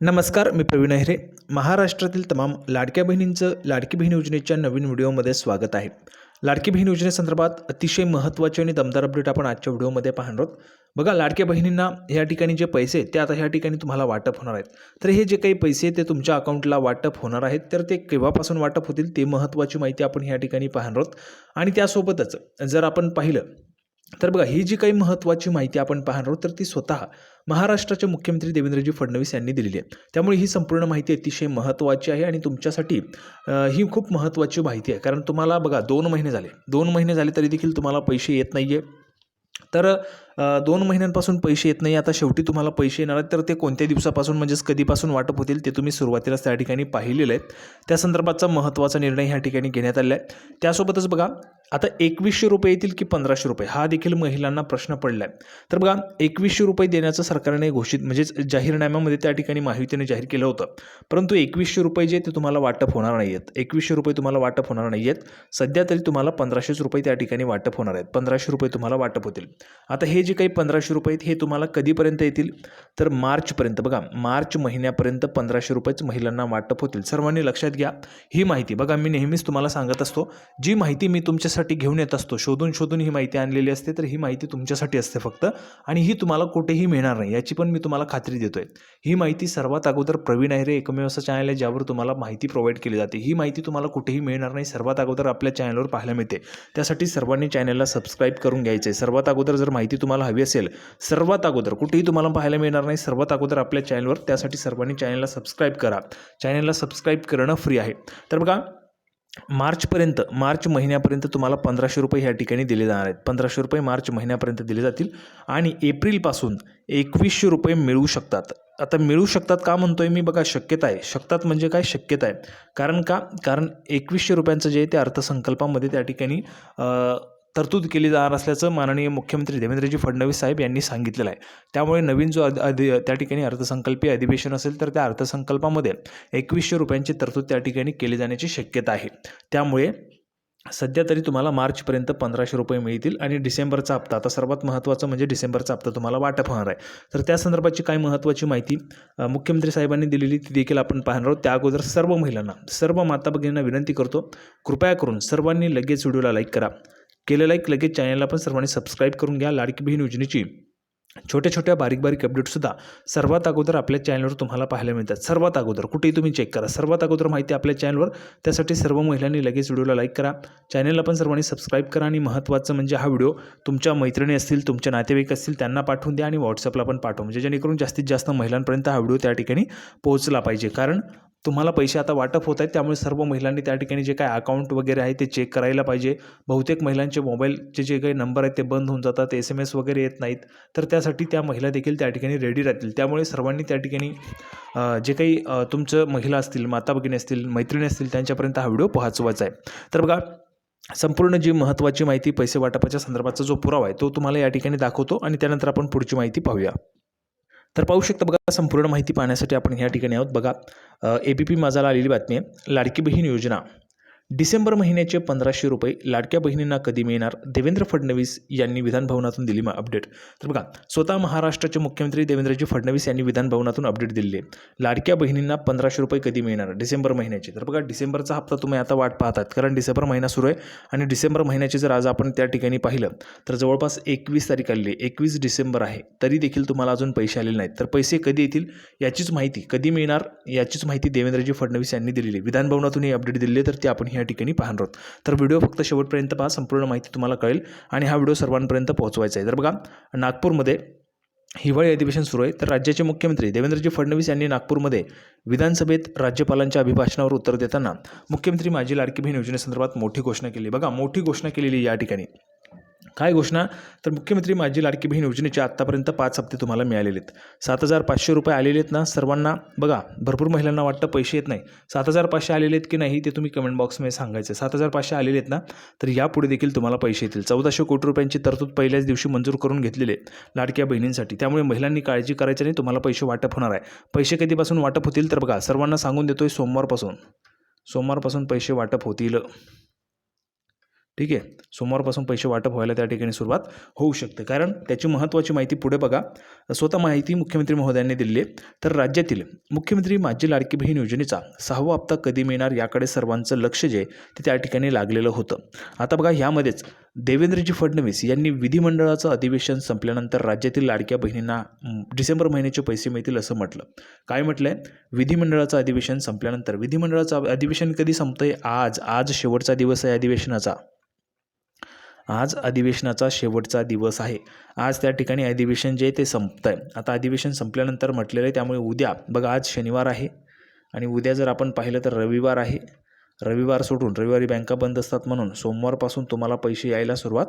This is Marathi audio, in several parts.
नमस्कार मी प्रवीण अहिरे. महाराष्ट्रातील तमाम लाडक्या बहिणींचं लाडकी बहीण योजनेच्या नवीन व्हिडिओमध्ये स्वागत आहे. लाडकी बहीण योजनेसंदर्भात अतिशय महत्त्वाचे आणि दमदार अपडेट आपण आजच्या व्हिडिओमध्ये पाहणार आहोत. बघा लाडक्या बहिणींना या ठिकाणी जे पैसे ते आता ह्या ठिकाणी तुम्हाला वाटप होणार आहेत. तर हे जे काही पैसे ते तुमच्या अकाउंटला वाटप होणार आहेत. तर ते केव्हापासून वाटप होतील ते महत्त्वाची माहिती आपण ह्या ठिकाणी पाहणार आहोत. आणि त्यासोबतच जर आपण पाहिलं तर बघा ही जी काही महत्त्वाची माहिती आपण पाहणार आहोत तर ती स्वतः महाराष्ट्राचे मुख्यमंत्री देवेंद्रजी फडणवीस यांनी दिलेली आहे. त्यामुळे ही संपूर्ण माहिती अतिशय महत्त्वाची आहे आणि तुमच्यासाठी ही खूप महत्त्वाची माहिती आहे. कारण तुम्हाला बघा दोन महिने झाले. दोन महिने झाले तरी देखील तुम्हाला पैसे येत नाही आहे तर दोन महिन्यांपासून पैसे येत नाही आता शेवटी तुम्हाला पैसे येणार आहेत. तर ते कोणत्या दिवसापासून म्हणजेच कधीपासून वाटप होतील ते तुम्ही सुरुवातीलाच त्या ठिकाणी पाहिलेलं आहे. त्या संदर्भातचा महत्त्वाचा निर्णय ह्या ठिकाणी घेण्यात आला आहे. त्यासोबतच बघा आता एकवीसशे रुपये येतील की पंधराशे रुपये? हा देखील महिलांना प्रश्न पडला आहे तर बघा एकवीसशे रुपये देण्याचं सरकारने घोषित म्हणजेच जाहीरनाम्यामध्ये त्या ठिकाणी माहितीने जाहीर केलं होतं. परंतु एकवीसशे रुपये जे ते तुम्हाला वाटप होणार नाही आहेत एकवीसशे रुपये तुम्हाला वाटप होणार नाही आहेत सध्या तरी तुम्हाला पंधराशेच रुपये त्या ठिकाणी वाटप होणार आहेत. पंधराशे रुपये तुम्हाला वाटप होतील. आता हे जे काही पंधराशे रुपये आहेत हे तुम्हाला कधीपर्यंत येतील? तर मार्चपर्यंत. बघा मार्च महिन्यापर्यंत पंधराशे रुपयेच महिलांना वाटप होतील. सर्वांनी लक्षात घ्या. ही माहिती बघा मी नेहमीच तुम्हाला सांगत असतो. जी माहिती मी तुमच्या तुमच्यासाठी घेऊन येत असतो. शोधून शोधून ही माहिती आणलेली असते तर ही माहिती तुमच्यासाठी असते फक्त. आणि ही तुम्हाला कुठेही मिळणार नाही याची पण मी तुम्हाला खात्री देतोय. ही माहिती सर्वात अगोदर प्रवीण आहेरे एकमेव असं चॅनल आहे ज्यावर तुम्हाला माहिती प्रोव्हाइड केली जाते. ही माहिती तुम्हाला कुठेही मिळणार नाही सर्वात अगोदर आपल्या चॅनलवर पाहायला मिळते. त्यासाठी सर्वांनी चॅनलला सबस्क्राईब करून घ्यायचं आहे सर्वात अगोदर जर माहिती तुम्हाला हवी असेल सर्वात अगोदर कुठेही तुम्हाला पाहायला मिळणार नाही सर्वात अगोदर आपल्या चॅनलवर त्यासाठी सर्वांनी चॅनलला सबस्क्राईब करा. चॅनलला सबस्क्राईब करणं फ्री आहे. तर बघा मार्चपर्यंत मार्च महिन्यापर्यंत तुम्हाला पंधराशे रुपये ह्या ठिकाणी दिले जाणार आहेत. पंधराशे रुपये मार्च महिन्यापर्यंत दिले जातील आणि एप्रिलपासून एकवीसशे रुपये मिळू शकतात. आता मिळू शकतात का म्हणतो आहे मी? बघा शक्यता आहे. शकतात म्हणजे काय? शक्यता आहे. कारण का? कारण एकवीसशे रुपयांचं जे आहे ते अर्थसंकल्पामध्ये त्या ठिकाणी तरतूद केली जाणार असल्याचं माननीय मुख्यमंत्री देवेंद्रजी फडणवीस साहेब यांनी सांगितलेलं आहे. त्यामुळे नवीन जो अध अधि त्या ठिकाणी अर्थसंकल्पीय अधिवेशन असेल तर त्या अर्थसंकल्पामध्ये एकवीसशे रुपयांची तरतूद त्या ठिकाणी केली जाण्याची शक्यता आहे. त्यामुळे सध्या तरी तुम्हाला मार्चपर्यंत पंधराशे रुपये मिळतील आणि डिसेंबरचा हप्ता आता सर्वात महत्त्वाचं म्हणजे डिसेंबरचा हप्ता तुम्हाला वाटप होणार आहे. तर त्या संदर्भाची काय महत्त्वाची माहिती मुख्यमंत्री साहेबांनी दिलेली ती देखील आपण पाहणार आहोत. त्या अगोदर सर्व महिलांना सर्व माता भगिनींना विनंती करतो कृपया करून सर्वांनी लगेच व्हिडिओला लाईक करा. केलेला एक लगेच चॅनलला पण सर्वांनी सबस्क्राईब करून घ्या लाडकी बहीण योजनेची. छोट्या छोट्या बारीक बारीक अपडेटसुद्धा सर्वात अगोदर आपल्या चॅनलवर तुम्हाला पाहायला मिळतात. सर्वात अगोदर कुठेही तुम्ही चेक करा. सर्वात अगोदर माहिती आपल्या चॅनलवर त्यासाठी सर्व महिलांनी लगेच व्हिडिओला लाईक करा. चॅनलला पण सर्वांनी सबस्क्राईब करा आणि महत्त्वाचं म्हणजे हा व्हिडिओ तुमच्या मैत्रिणी असतील तुमच्या नातेवाईक असतील त्यांना पाठवून द्या आणि व्हॉट्सअपला पण पाठवा. म्हणजे जेणेकरून जास्तीत जास्त महिलांपर्यंत हा व्हिडिओ त्या ठिकाणी पोहोचला पाहिजे. कारण तुम्हाला पैसे आता वाटप होत आहेत त्यामुळे सर्व महिलांनी त्या ठिकाणी जे काय अकाउंट वगैरे आहे ते चेक करायला पाहिजे. बहुतेक महिलांचे मोबाईलचे जे काही नंबर आहेत ते बंद होऊन जातात एस एम एस वगैरे येत नाहीत. तर त्यासाठी त्या महिला देखील त्या ठिकाणी रेडी राहतील. त्यामुळे सर्वांनी त्या ठिकाणी जे काही तुमचं महिला असतील माता भगिनी असतील मैत्रिणी असतील त्यांच्यापर्यंत हा व्हिडिओ पोहोचवायचा आहे. तर बघा संपूर्ण जी महत्त्वाची माहिती पैसे वाटपाच्या संदर्भाचा जो पुरावा आहे तो तुम्हाला या ठिकाणी दाखवतो आणि त्यानंतर आपण पुढची माहिती पाहूया. तर पाहू शकता बघा संपूर्ण माहिती पाहण्यासाठी आपण ह्या ठिकाणी आहोत. बघा ए बी पी माझाला आलेली बातमी आहे. लाडकी बहीण योजना. डिसेंबर महिन्याचे पंधराशे रुपये लाडक्या बहिणींना कधी मिळणार? देवेंद्र फडणवीस यांनी विधानभवनातून दिली मग अपडेट तर बघा स्वतः महाराष्ट्राचे मुख्यमंत्री देवेंद्रजी फडणवीस यांनी विधानभवनातून अपडेट दिली आहे लाडक्या बहिणींना पंधराशे रुपये कधी मिळणार? डिसेंबर महिन्याचे. तर बघा डिसेंबरचा हप्ता तुम्ही आता वाट पाहतात कारण डिसेंबर महिना सुरू आहे आणि डिसेंबर महिन्याचे जर आज आपण त्या ठिकाणी पाहिलं तर जवळपास एकवीस तारीख आलेली आहे. एकवीस डिसेंबर आहे. तरी देखील तुम्हाला अजून पैसे आलेले नाहीत. तर पैसे कधी येतील? याचीच माहिती कधी मिळणार? याचीच माहिती देवेंद्रजी फडणवीस यांनी दिलेली विधानभवनातून ही अपडेट दिली तर ते आपण या ठिकाणी पाहणार आहोत. तर व्हिडिओ फक्त शेवटपर्यंत पहा संपूर्ण माहिती तुम्हाला कळेल आणि हा व्हिडिओ सर्वांपर्यंत पोहोचवायचा आहे. तर बघा नागपूरमध्ये हिवाळी अधिवेशन सुरू आहे. तर राज्याचे मुख्यमंत्री देवेंद्रजी फडणवीस यांनी नागपूरमध्ये विधानसभेत राज्यपालांच्या अभिभाषणावर उत्तर देताना मुख्यमंत्री माझी लाडकी बहीण योजनेसंदर्भात मोठी घोषणा केली. बघा मोठी घोषणा केलेली या ठिकाणी. काय घोषणा? तर मुख्यमंत्री माझी लाडकी बहीण योजनेचे आत्तापर्यंत पाच हप्ते तुम्हाला मिळालेले आहेत. सात हजार पाचशे रुपये आलेले आहेत ना? सर्वांना बघा भरपूर महिलांना वाटतं पैसे येत नाही. सात हजार पाचशे आलेले आहेत की नाही ते तुम्ही कमेंट बॉक्समध्ये सांगायचं सात हजार पाचशे आलेले आहेत ना तर यापुढे देखील तुम्हाला पैसे येतील. चौदाशे कोटी रुपयांची तरतूद पहिल्याच दिवशी मंजूर करून घेतलेले लाडक्या बहिणींसाठी. त्यामुळे महिलांनी काळजी करायची नाही तुम्हाला पैसे वाटप होणार आहे. पैसे कधीपासून वाटप होतील? तर बघा सर्वांना सांगून देतोय सोमवारपासून. सोमवारपासून पैसे वाटप होतील. ठीक आहे? सोमवारपासून पैसे वाटप व्हायला त्या ठिकाणी सुरुवात होऊ शकते. कारण त्याची महत्त्वाची माहिती पुढे बघा. स्वतः माहिती मुख्यमंत्री महोदयांनी दिली आहे. तर राज्यातील मुख्यमंत्री माझी लाडकी बहीण योजनेचा सहावा हप्ता कधी मिळणार याकडे सर्वांचं लक्ष जे ते त्या ठिकाणी लागलेलं होतं. आता बघा ह्यामध्येच देवेंद्रजी फडणवीस यांनी विधिमंडळाचं अधिवेशन संपल्यानंतर राज्यातील लाडक्या बहिणींना डिसेंबर महिन्याचे पैसे मिळतील असं म्हटलं. काय म्हटलं आहे विधिमंडळाचं अधिवेशन संपल्यानंतर. विधिमंडळाचं अधिवेशन कधी संपतंय? आज. आज शेवटचा दिवस आहे अधिवेशनाचा. आज अधिवेशनाचा शेवटचा दिवस आहे. आज त्या ठिकाणी अधिवेशन जे ते संपतं आहे आता अधिवेशन संपल्यानंतर म्हटलेलं आहे त्यामुळे उद्या बघा आज शनिवार आहे. आणि उद्या जर आपण पाहिलं तर रविवार आहे. रविवार सोडून रविवारी बँका बंद असतात म्हणून सोमवारपासून तुम्हाला पैसे यायला सुरुवात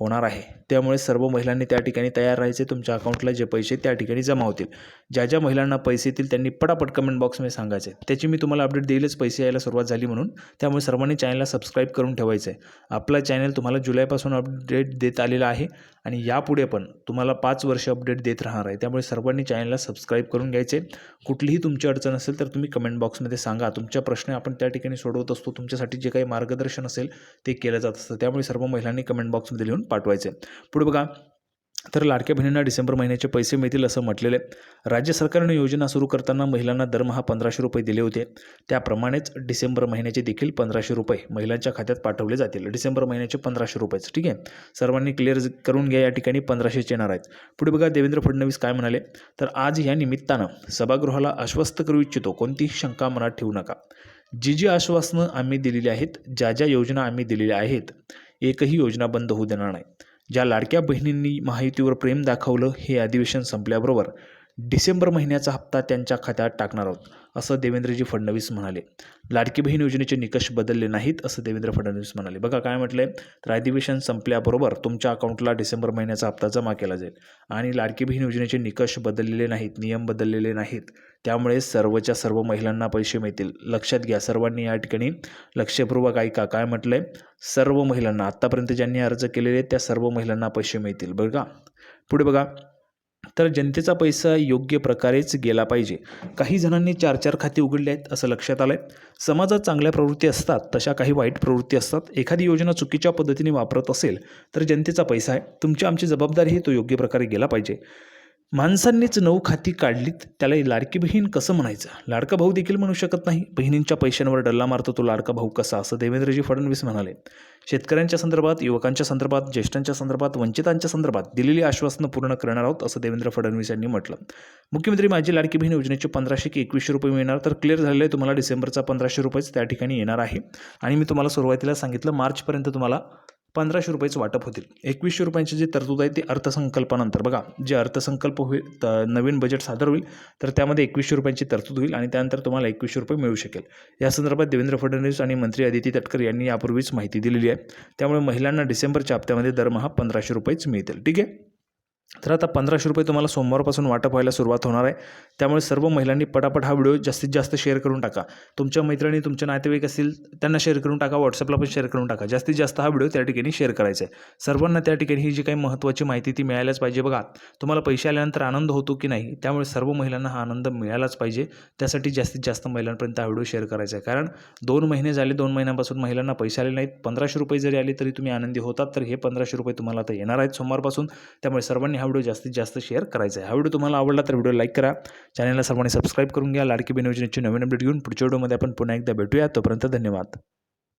होणार आहे. त्यामुळे सर्व महिलांनी त्या ठिकाणी तयार राहायचे तुमच्या अकाउंटला जे पैसे त्या ठिकाणी जमा होतील. ज्या ज्या महिलांना पैसे येतील त्यांनी पटापट कमेंट बॉक्समध्ये सांगायचे. त्याची मी तुम्हाला अपडेट देईलच पैसे यायला सुरुवात झाली म्हणून. त्यामुळे सर्वांनी चॅनलला सबस्क्राईब करून ठेवायचं आहे आपला चॅनल तुम्हाला जुलैपासून अपडेट देत आलेला आहे आणि यापुढे पण तुम्हाला पाच वर्ष अपडेट देत राहणार आहे. त्यामुळे सर्वांनी चॅनलला सबस्क्राईब करून घ्यायचे. कुठलीही तुमची अडचण असेल तर तुम्ही कमेंट बॉक्समध्ये सांगा. तुमच्या प्रश्न आपण त्या ठिकाणी सोडवत असतो. तुमच्यासाठी जे काही मार्गदर्शन असेल ते केलं जात असतं. त्यामुळे सर्व महिलांनी कमेंट बॉक्समध्ये लिहून पाठवायचे. पुढे बघा. तर लाडक्या बहिणींना डिसेंबर महिन्याचे पैसे मिळतील असं म्हटलेलं. आहे राज्य सरकारने योजना सुरू करताना महिलांना दरमहा पंधराशे रुपये दिले होते. त्याप्रमाणेच डिसेंबर महिन्याचे देखील पंधराशे रुपये महिलांच्या खात्यात पाठवले जातील. डिसेंबर महिन्याचे पंधराशे रुपयेच. ठीक आहे? सर्वांनी क्लिअर करून घ्या या ठिकाणी पंधराशेच येणार आहेत. पुढे बघा देवेंद्र फडणवीस काय म्हणाले? तर आज या निमित्तानं सभागृहाला आश्वस्त करू इच्छितो. कोणतीही शंका मनात ठेवू नका. जी जी आश्वासनं आम्ही दिलेली आहेत ज्या ज्या योजना आम्ही दिलेल्या आहेत एकही योजना बंद होऊ देणार नाही. ज्या लाडक्या बहिणींनी महायुतीवर प्रेम दाखवलं हे अधिवेशन संपल्याबरोबर डिसेंबर महिन्याचा हप्ता त्यांच्या खात्यात टाकणार आहोत. असं देवेंद्रजी फडणवीस म्हणाले. लाडकी बहीण योजनेचे निकष बदलले नाहीत असं देवेंद्र फडणवीस म्हणाले. बघा काय म्हटलं तर अधिवेशन संपल्याबरोबर तुमच्या अकाउंटला डिसेंबर महिन्याचा हप्ता जमा केला जाईल. आणि लाडकी बहीण योजनेचे निकष बदललेले नाहीत नियम बदललेले नाहीत. त्यामुळे सर्वच्या सर्व महिलांना पैसे मिळतील. लक्षात घ्या सर्वांनी या ठिकाणी लक्षपूर्वक ऐका. काय म्हटलंय सर्व महिलांना आत्तापर्यंत ज्यांनी अर्ज केलेले आहेत त्या सर्व महिलांना पैसे मिळतील. बघा. पुढे बघा. तर जनतेचा पैसा योग्य प्रकारेच गेला पाहिजे. काही जणांनी चार चार खाती उघडली आहेत असं लक्षात आलं आहे समाजात चांगल्या प्रवृत्ती असतात तशा काही वाईट प्रवृत्ती असतात. एखादी योजना चुकीच्या पद्धतीने वापरत असेल तर जनतेचा पैसा आहे. तुमची आमची जबाबदारी ही तो योग्य प्रकारे गेला पाहिजे. माणसांनीच नऊ खाती काढलीत त्याला लाडकी बहीण कसं म्हणायचं? लाडका भाऊ देखील म्हणू शकत नाही. बहिणींच्या पैशांवर डल्ला मारतो तो लाडका भाऊ कसा? असं देवेंद्रजी फडणवीस म्हणाले. शेतकऱ्यांच्या संदर्भात युवकांच्या संदर्भात ज्येष्ठांच्या संदर्भात वंचितांच्या संदर्भात दिलेली आश्वासनं पूर्ण करणार आहोत असं देवेंद्र फडणवीस यांनी म्हटलं. मुख्यमंत्री माझी लाडकी बहीण योजनेचे पंधराशे की एकवीसशे रुपये मिळणार तर क्लिअर झालेलं आहे तुम्हाला डिसेंबरचा पंधराशे रुपयेच त्या ठिकाणी येणार आहे. आणि मी तुम्हाला सुरुवातीला सांगितलं मार्चपर्यंत तुम्हाला पंधराशे रुपयाचं वाटप होतील. एकवीसशे रुपयांची जी तरतूद आहे ती अर्थसंकल्पानंतर बघा. जे अर्थसंकल्प होईल नवीन बजेट सादर होईल तर त्यामध्ये एकवीसशे रुपयांची तरतूद होईल आणि त्यानंतर तुम्हाला एकवीसशे रुपये मिळू शकेल. या संदर्भात देवेंद्र फडणवीस आणि मंत्री अदिती तटकर यांनी यापूर्वीच माहिती दिलेली आहे. त्यामुळे महिलांना डिसेंबरच्या हप्त्यामध्ये दरमहा पंधराशे रुपयेच मिळतील. ठीक आहे? तर आता पंधराशे रुपये तुम्हाला सोमवारपासून वाटप व्हायला सुरुवात होणार आहे. त्यामुळे सर्व महिलांनी पटापट हा व्हिडिओ जास्तीत जास्त शेअर करून टाका. तुमच्या मैत्रिणी तुमचे नातेवाईक असतील त्यांना शेअर करून टाका. व्हॉट्सअपला पण शेअर करून टाका. जास्तीत जास्त हा व्हिडिओ त्या ठिकाणी शेअर करायचा आहे. सर्वांना त्या ठिकाणी ही जी काही महत्त्वाची माहिती ती मिळायलाच पाहिजे बघा. तुम्हाला पैसे आल्यानंतर आनंद होतो की नाही त्यामुळे सर्व महिलांना हा आनंद मिळालाच पाहिजे. त्यासाठी जास्तीत जास्त महिलांपर्यंत हा व्हिडिओ शेअर करायचा आहे. कारण दोन महिने झाले दोन महिन्यापासून महिलांना पैसे आले नाहीत. पंधराशे रुपये जरी आले तरी तुम्ही आनंदी होतात. तर हे पंधराशे रुपये तुम्हाला आता येणार आहेत सोमवारपासून. त्यामुळे सर्वांनी हा व्हिडिओ जास्तीत जास्त शेअर करायचा आहे. हा व्हिडिओ तुम्हाला आवडला तर व्हिडिओ लाईक करा. चॅनलला सर्वांनी सबस्क्राईब करून घ्या. लाडकी बहीण योजनेची नवीन अपडेट घेऊन पुढच्या व्हिडिओमध्ये आपण पुन्हा एकदा भेटूया. तोपर्यंत धन्यवाद.